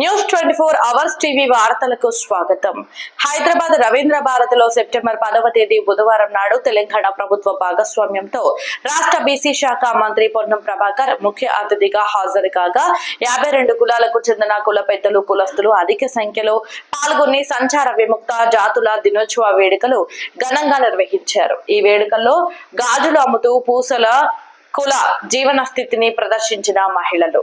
News twenty four hours TV వార్తలకు స్వాగతం. హైదరాబాద్ రవీంద్ర భారతిలో సెప్టెంబర్ పదవ తేదీ బుధవారం నాడు తెలంగాణ ప్రభుత్వ భాగస్వామ్యంతో రాష్ట్ర బీసీ శాఖ మంత్రి పొన్నం ప్రభాకర్ ముఖ్య అతిథిగా హాజరు కాగా యాభై రెండు కులాలకు చెందిన కుల పెద్దలు కులస్తులు అధిక సంఖ్యలో పాల్గొని సంచార విముక్త జాతుల దినోత్సవ వేడుకలు ఘనంగా నిర్వహించారు. ఈ వేడుకల్లో గాజులు అమ్ముతూ పూసల కుల జీవన స్థితిని ప్రదర్శించిన మహిళలు.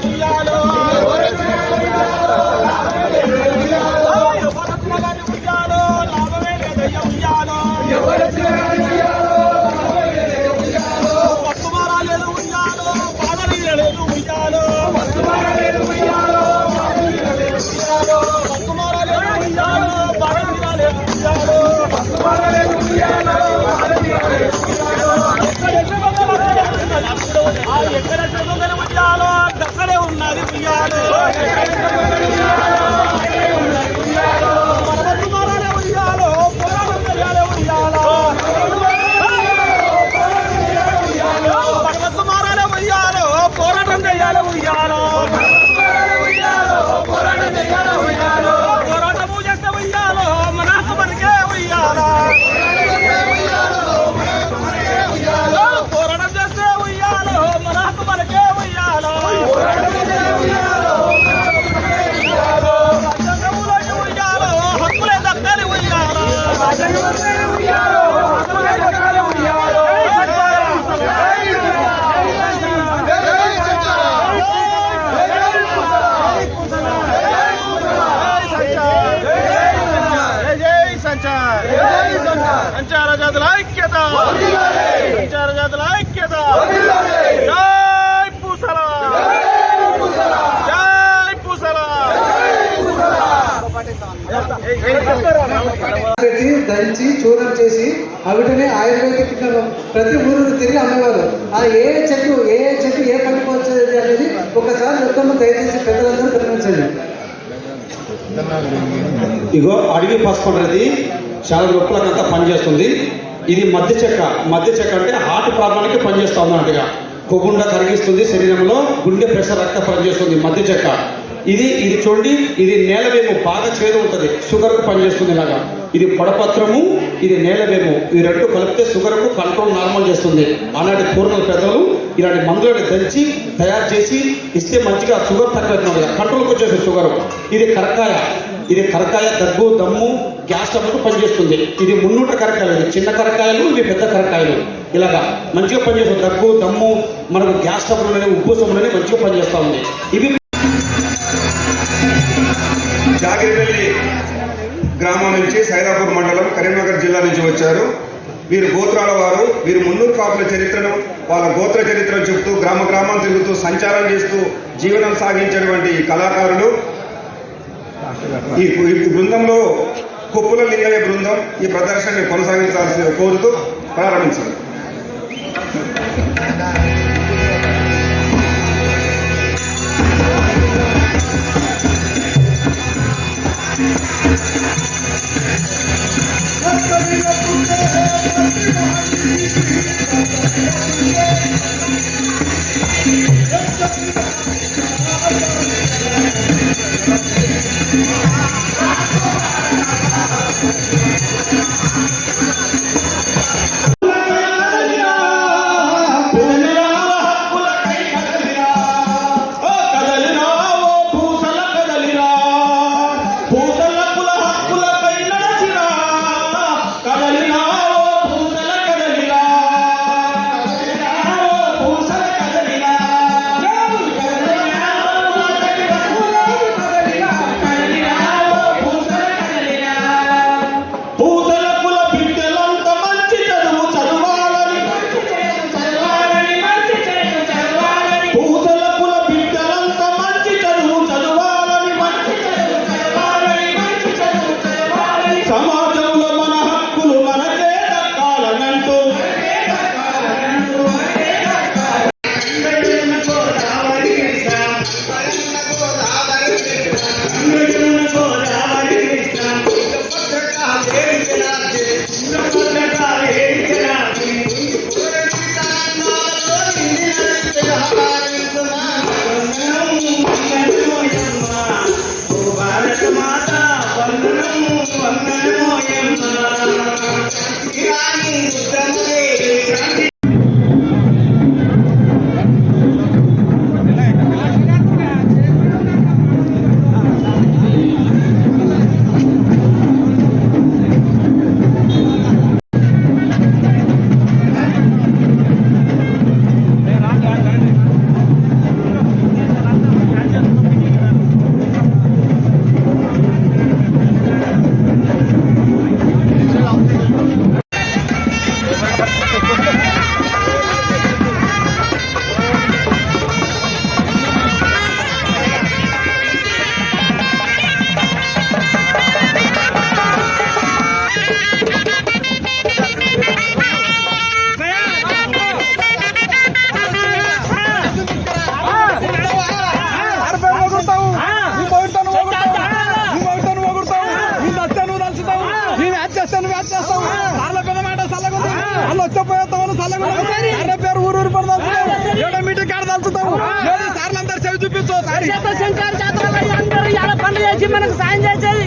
ఉయ్యాలో ఎక్కడ చదువుకొని ఉయ్యాలో అక్కడే ఉన్నది ఉయ్యాలో పోరాటం చేయాలి ఉయ్యాలో అవిటనే ఆయుర్వేదిక్ ప్రతి ఊరు తిరిగి అమ్మేవారు. ఆ ఏ చెట్టు ఏ చెట్టు ఏ పండుగ వచ్చేది అనేది ఒకసారి చెప్తాము దయచేసి పెద్దలందరూ గమనించండి. ఇగో అడవి పసుపు అనేది చాలా నొప్పులకంతా పనిచేస్తుంది. ఇది మధ్య చెక్క. మధ్య చెక్క అంటే హార్ట్ ప్రాబ్లంకి పనిచేస్తుంది అన్నట్టుగా కొవ్వుండ కరిగిస్తుంది శరీరంలో గుండె ప్రెషర్ రక్త పనిచేస్తుంది మధ్య చెక్క. ఇది ఇది చూడండి ఇది నేల వేము బాగా చేదు ఉంటుంది. షుగర్కు పనిచేస్తుంది ఇలాగా. ఇది పొడపత్రము ఇది నేలవేము ఈ రెండు కలిపితే షుగర్కు కంట్రోల్ నార్మల్ చేస్తుంది. అలాంటి పూర్ణల పెద్దలు ఇలాంటి మందులను దంచి తయారు చేసి ఇస్తే మంచిగా షుగర్ తక్కువ కంట్రోల్కి వచ్చేసి షుగర్. ఇది కరకాయ ఇది కరకాయ దగ్గు దమ్ము గ్యాస్ ట్రబుల్కు పనిచేస్తుంది. ఇది మున్నూట కరకాయలు ఇది చిన్న కరకాయలు ఇవి పెద్ద కరకాయలు ఇలాగా మంచిగా పనిచేస్తుంది. దగ్గు దమ్ము మనకు గ్యాస్ టబ్బులని అనేది ఉప్పు మంచిగా పనిచేస్తూ ఉంది. ఇవి జాగ్రత్త గ్రామం నుంచి సైదాపూర్ మండలం కరీంనగర్ జిల్లా నుంచి వచ్చారు. వీరు గోత్రాల వారు వీరు మున్నూరు కాపుల చరిత్రను వాళ్ళ గోత్ర చరిత్రను చెబుతూ గ్రామ గ్రామం తిరుగుతూ సంచారం చేస్తూ జీవనం సాగించినటువంటి కళాకారులు. ఈ ఈ బృందంలో కొప్పుల లింగయ్య బృందం ఈ ప్రదర్శనని కొనసాగించాల్సి కోరుతూ ప్రారంభించారు. Thank you. Vai acabar com essa pessoa. Shankar జాతర అందరూ ఇలా పనులు చేసి మనకు సాయం చేసేది.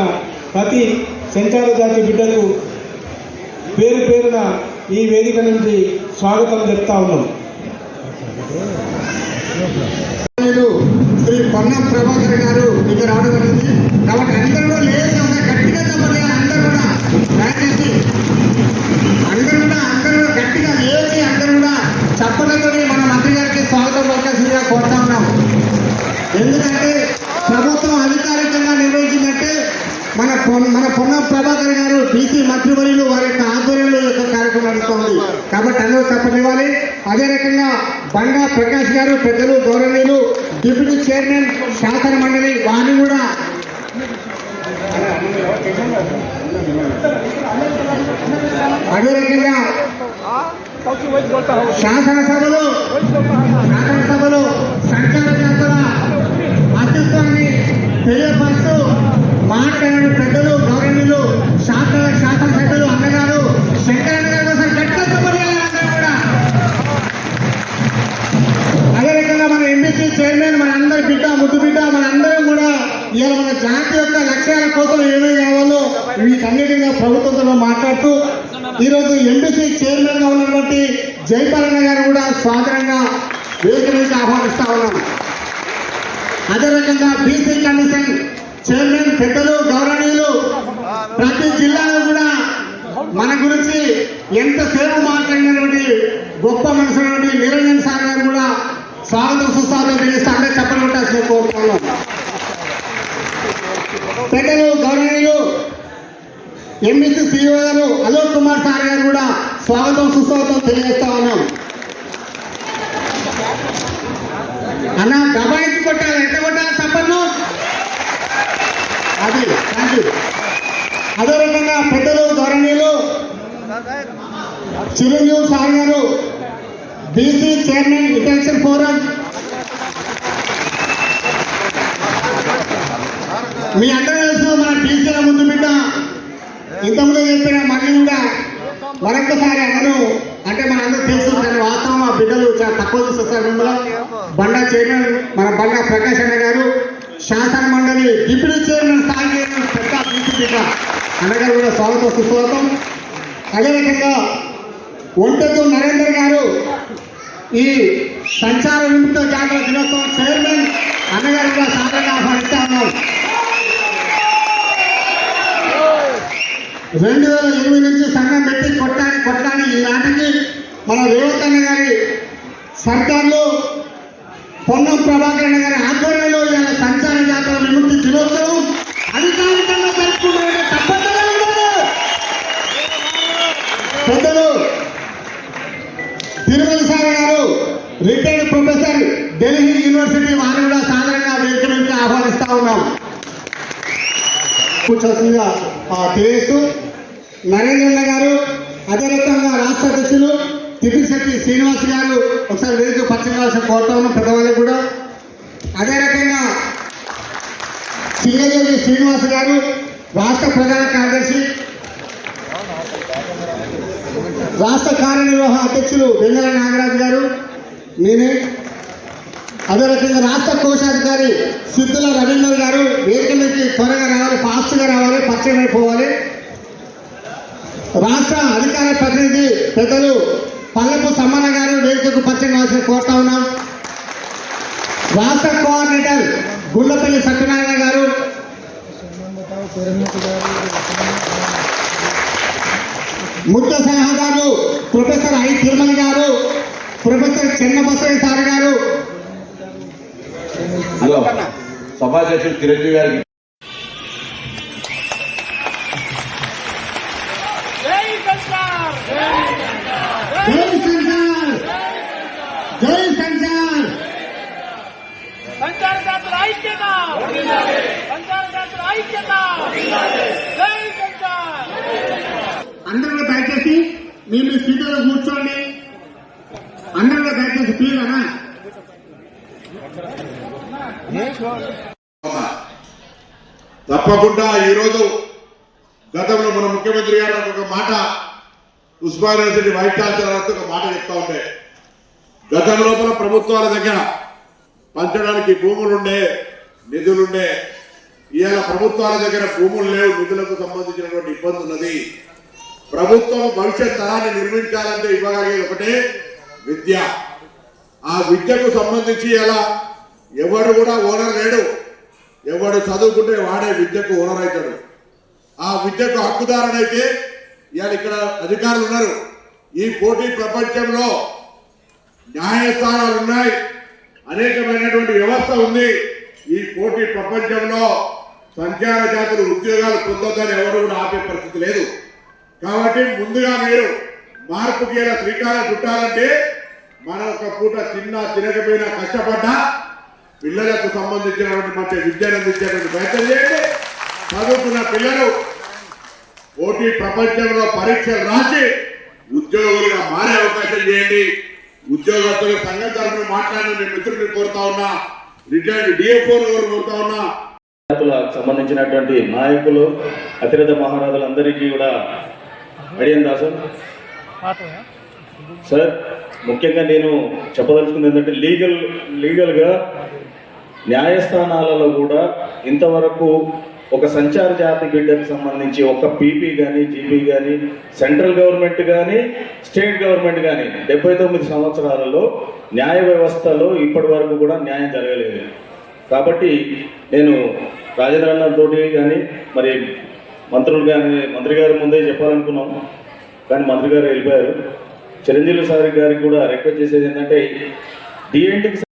వచ్చిన ప్రతి సంచార జాతి బిడ్డకు పేరు పేరున ఈ వేదిక నుండి స్వాగతం చెప్తా ఉన్నాం. శ్రీ పొన్నం ప్రభాకర్ గారు ఇక్కడ రావడం జరిగింది. కాబట్టి అందరిలో లేదు. ప్రభాకర్ గారు బీసీ మంత్రివర్యులు వారి యొక్క ఆధ్వర్యంలో యొక్క కార్యక్రమం నడుస్తుంది. కాబట్టి అందరూ తప్పనివ్వాలి అదే రకంగా బండా ప్రకాష్ గారు పెద్దలు గౌరవనీయులు డిప్యూటీ చైర్మన్ శాసన మండలి వారిని కూడా అదే రకంగా శాసనసభలో ఎంబీసీ చైర్మన్గా ఉన్నటువంటి జయపాలన్న గారు కూడా స్వాతంత్రంగా వేదిక నుంచి ఆహ్వానిస్తా ఉన్నాం. అదే రకంగా బీసీ కమిషన్ చైర్మన్ పెద్దలు గౌరవనీయులు ప్రతి జిల్లాలో కూడా మన గురించి ఎంత సేవ మాట్లాడినటువంటి గొప్ప మనసున్నటువంటి నిరంజన్ సార్ గారు కూడా స్వాగతం సుస్వాగతం తెలియస్తే అంటే చెప్పలు కోరుతున్నాం పెద్దలు గౌరవనీయులు ఎంబీసీ సీఈఓ గారు అలోక్ కుమార్ సార్ గారు కూడా స్వాగతం సుస్వాగతం తెలియజేస్తా ఉన్నాం. అన్న దబాయించి కొట్టాలి. ఎంత కొట్టాలి తప్పను అది థ్యాంక్ యూ అదే రకంగా పెద్దలు ధోరణిలు చిరంజీవి సార్ గారు బీసీ చైర్మన్ ఇంటెన్షన్ ఫోరం మీ అందరూ తెలుసు మన బీసీల ముందు బిడ్డ ఇంతకుముందు చెప్పిన మళ్ళీ కూడా మరొకసారి అందరూ అంటే మన అందరూ తెలుసు కానీ వాస్తవం ఆ బిడ్డలు చాలా తక్కువ చూస్తారు మిమ్మల్ని బండా చైర్మన్ మన బండా ప్రకాష్ అన్న గారు శాసన మండలి డిప్యూటీ చైర్మన్ స్థాయి పెద్ద బిడ్డ అన్నగారు కూడా స్వాగతం సుస్వాగతం. అదేవిధంగా ఒంటతో నరేందర్ గారు ఈ సంచార విముక్త జాతర దినోత్సవం చైర్మన్ అన్నగారు కూడా సాధారణ ఆహ్వానిస్తా ఉన్నాం. రెండు వేల ఎనిమిది నుంచి సంఘం పెట్టి కొట్టాలి కొట్టాలి ఈ నాటికి మన రేవంత్ అన్న గారి సర్కార్లో పొన్నం ప్రభాకరణ గారి ఆధ్వర్యంలో ఇవాళ సంచార జాతర విముక్తి దినోత్సవం అధికారికంగా జరుపుకుంటున్న తప్పకుండా పెద్దలు తిరుమల సార్ గారు రిటైర్డ్ ప్రొఫెసర్ ఢిల్లీ యూనివర్సిటీ వారిని కూడా సాధారణంగా వేదిక నుంచి ఆహ్వానిస్తా ఉన్నాం. కూర్చోవలసిందిగా ఆ, తెలియజేస్తూ నరేంద్రన్న గారు అదే రకంగా రాష్ట్ర అధ్యక్షులు తిప్పిశెట్టి శ్రీనివాస్ గారు ఒకసారి వేదిక పరిచయం కావాల్సిన కోరుతా ఉన్నాం పెద్దవాళ్ళకి కూడా. అదే రకంగా సింగజోగి శ్రీనివాస్ గారు రాష్ట్ర ప్రధాన కార్యదర్శి రాష్ట్ర కార్యనిర్వాహ అధ్యక్షులు వెంగళ నాగరాజు గారు నేనే. అదే రకంగా రాష్ట్ర కోశాధికారి సిద్ధుల రవీందర్ గారు వేదిక నుంచి త్వరగా రావాలి ఫాస్ట్గా రావాలి పరిచయం అయిపోవాలి. రాష్ట్ర అధికార ప్రతినిధి పెద్దలు పల్లపు సమ్మన్న గారు వేదికకు పరిచయం కావాల్సిన కోరుతా ఉన్నాం. రాష్ట్ర కోఆర్డినేటర్ గుండపల్లి సత్యనారాయణ గారు. ముఖ్య సలహాదారు ప్రొఫెసర్ ఐ తిరుమల గారు ప్రొఫెసర్ చెన్నబసయ్య సార్ గారు. హలో సభాధ్యక్షుడు చిరంజీవి గారికి అందరిలో దయచేసి మీరు మీ సీట్లలో కూర్చోండి. అందరిలో దయచేసి ప్లీజ్ అన్నా. తప్పకుండా ఈరోజు గతంలో మన ముఖ్యమంత్రి గారు ఒక మాట ఉస్మాన్ యూనివర్సిటీ వైస్ ఒక మాట చెప్తా ఉండే. గతంలో లోపల ప్రభుత్వాల దగ్గర పంచడానికి భూములుండే నిధులుండే. ఇవాళ ప్రభుత్వాల దగ్గర భూములు లేవు నిధులకు సంబంధించినటువంటి ఇబ్బంది ఉన్నది. ప్రభుత్వం భవిష్యత్ తరాన్ని నిర్మించాలంటే ఇవ్వగలిగేది ఒకటే విద్య. ఆ విద్యకు సంబంధించి ఎలా ఎవడు కూడా ఓనర్ లేడు. ఎవడు చదువుకుంటే వాడే విద్యకు ఓనర్ అవుతాడు. ఆ విద్యకు హక్కుదారుడైతే ఇవాళ ఇక్కడ అధికారులు ఉన్నారు. ఈ పోటీ ప్రపంచంలో న్యాయస్థానాలు ఉన్నాయి. అనేకమైనటువంటి వ్యవస్థ ఉంది. ఈ పోటీ ప్రపంచంలో సంచార జాతులు ఉద్యోగాలు పొందొద్దని ఎవరు కూడా ఆపే పరిస్థితి లేదు. కాబట్టి ముందుగా మీరు మార్పుకి ఇలా శ్రీకారం చుట్టాలంటే మన ఒక పూట తిన్నా తినకపోయినా కష్టపడ్డా పిల్లలకు సంబంధించినటువంటి మంచి విద్యను అందించేటువంటి ప్రయత్నం చేయండి. చదువుకున్న పిల్లలు పోటీ ప్రపంచంలో పరీక్షలు రాసి ఉద్యోగులుగా మారే అవకాశం చేయండి. ఉద్యోగస్తులు సంఘం తరఫున మాట్లాడిన మీ మిత్రుడిని కోరుతా ఉన్నా. రిటైర్డ్ డిఎఫ్ఓ కోరుతా ఉన్నా? సంబంధించినటువంటి నాయకులు అతిరథ మహారాజులందరికీ కూడా అడిగాను దాసు. సార్ ముఖ్యంగా నేను చెప్పదలుచుకుంది ఏంటంటే లీగల్ లీగల్గా న్యాయస్థానాలలో కూడా ఇంతవరకు ఒక సంచార జాతి బిడ్డకు సంబంధించి ఒక పీపీ కానీ జీపీ కానీ సెంట్రల్ గవర్నమెంట్ కానీ స్టేట్ గవర్నమెంట్ కానీ డెబ్బై తొమ్మిది సంవత్సరాలలో న్యాయ వ్యవస్థలో ఇప్పటి వరకు కూడా న్యాయం జరగలేదు. కాబట్టి నేను రాజేంద్ర తోటి కానీ మరి మంత్రులు కానీ మంత్రి గారి ముందే చెప్పాలనుకున్నాం. కానీ మంత్రి గారు వెళ్ళిపోయారు. చిరంజీవి సార్ గారికి కూడా రిక్వెస్ట్ చేసేది ఏంటంటే డిఎన్టీకి